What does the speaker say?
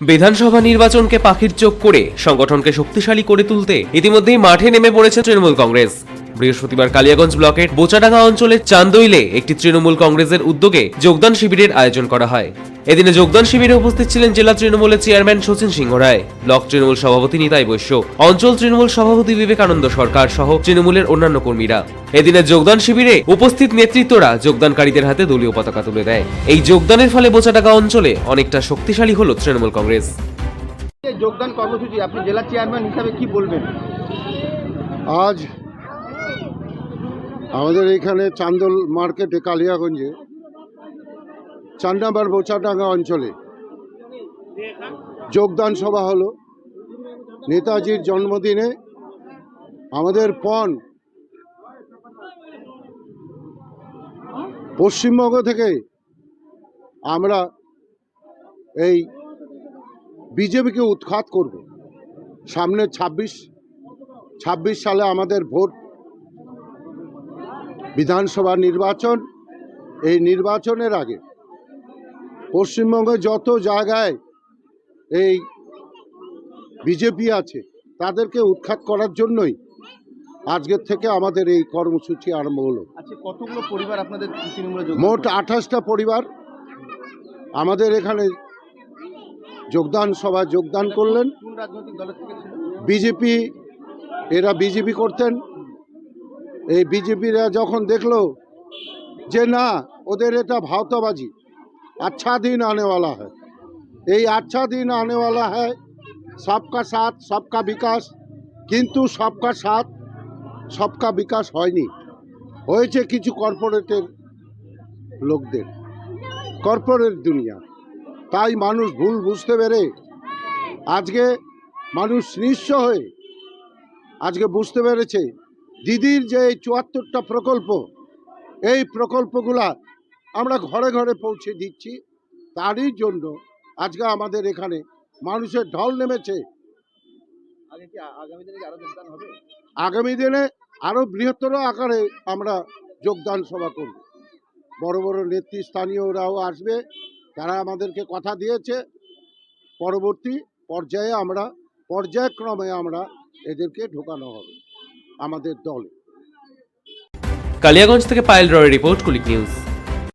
বিধানসভা নির্বাচনকে পাখির চোখ করে সংগঠনকে শক্তিশালী করে তুলতে ইতিমধ্যেই মাঠে নেমে পড়েছে তৃণমূল কংগ্রেস। বৃহস্পতিবার কালিয়াগঞ্জ ব্লকের বোচাডাঙ্গা অঞ্চলের চান্দইলে একটি তৃণমূল কংগ্রেসের উদ্যোগে যোগদান শিবিরের আয়োজন করা হয়। এদিনে যোগদান শিবিরে উপস্থিত ছিলেন জেলা তৃণমূলের চেয়ারম্যান সচিন সিংহ রায় ব্লক তৃণমূল সভাপতি নিতাই বৈশ্য অঞ্চল তৃণমূল সভাপতি বিবেকানন্দ সরকার সহ তৃণমূলের অন্যান্য কর্মীরা। এদিনে যোগদান শিবিরে উপস্থিত নেতৃত্বরা যোগদানকারীদের হাতে দলীয় পতাকা তুলে দেয়। এই যোগদানের ফলে বোচাডাঙ্গা অঞ্চলে অনেকটা শক্তিশালী হল তৃণমূল কংগ্রেস। যোগদান কর্মসূচি আপনি জেলা চেয়ারম্যান হিসাবে কি বলবেন? আজ আমাদের এখানে চান্দল মার্কেটে কালিয়াগঞ্জে, চার বোচাডাঙ্গা অঞ্চলে যোগদান সভা হলো। নেতাজির জন্মদিনে আমাদের পণ পশ্চিমবঙ্গ থেকে আমরা এই বিজেপিকে উৎখাত করব। সামনে ছাব্বিশ ছাব্বিশ সালে আমাদের ভোট বিধানসভা নির্বাচন এই নির্বাচনের আগে পশ্চিমবঙ্গে যত জায়গায় এই বিজেপি আছে তাদেরকে উৎখাত করার জন্যই আজকের থেকে আমাদের এই কর্মসূচি আরম্ভ হলো। আচ্ছা কতগুলো পরিবার আপনাদের মোট আঠাশটা পরিবার আমাদের এখানে যোগদান সভা যোগদান করলেন। বিজেপি এরা বিজেপি করতেন। এই বিজেপিরা যখন দেখল যে না, ওদের এটা ভাওতাবাজি আচ্ছা দিন আনেওয়ালা হয়। এই আচ্ছা দিন আনেওয়ালা হয়, সবকা সাথ, সবকা বিকাশ, কিন্তু সবকা সাথ, সবকা বিকাশ হয়নি। হয়েছে কিছু কর্পোরেটের লোকদের, কর্পোরেট দুনিয়া। তাই মানুষ ভুল বুঝতে পেরে আজকে মানুষ নিঃস্ব হয়ে, আজকে বুঝতে পেরেছে দিদির যে এই চুয়াত্তরটা প্রকল্প এই প্রকল্পগুলা আমরা ঘরে ঘরে পৌঁছে দিচ্ছি তারই জন্য আজকে আমাদের এখানে মানুষের ঢল নেমেছে। আগামী দিনে আরও বৃহত্তর আকারে আমরা যোগদান সভা করব। বড় বড় নেতৃস্থানীয়রাও আসবে তারা আমাদেরকে কথা দিয়েছে। পরবর্তী পর্যায়ে আমরা পর্যায়ক্রমে আমরা এদেরকে ঢোকানো হবে। আমাদের দলে। কালিয়াগঞ্জ থেকে পায়েল রয় রিপোর্ট কুলিক নিউজ।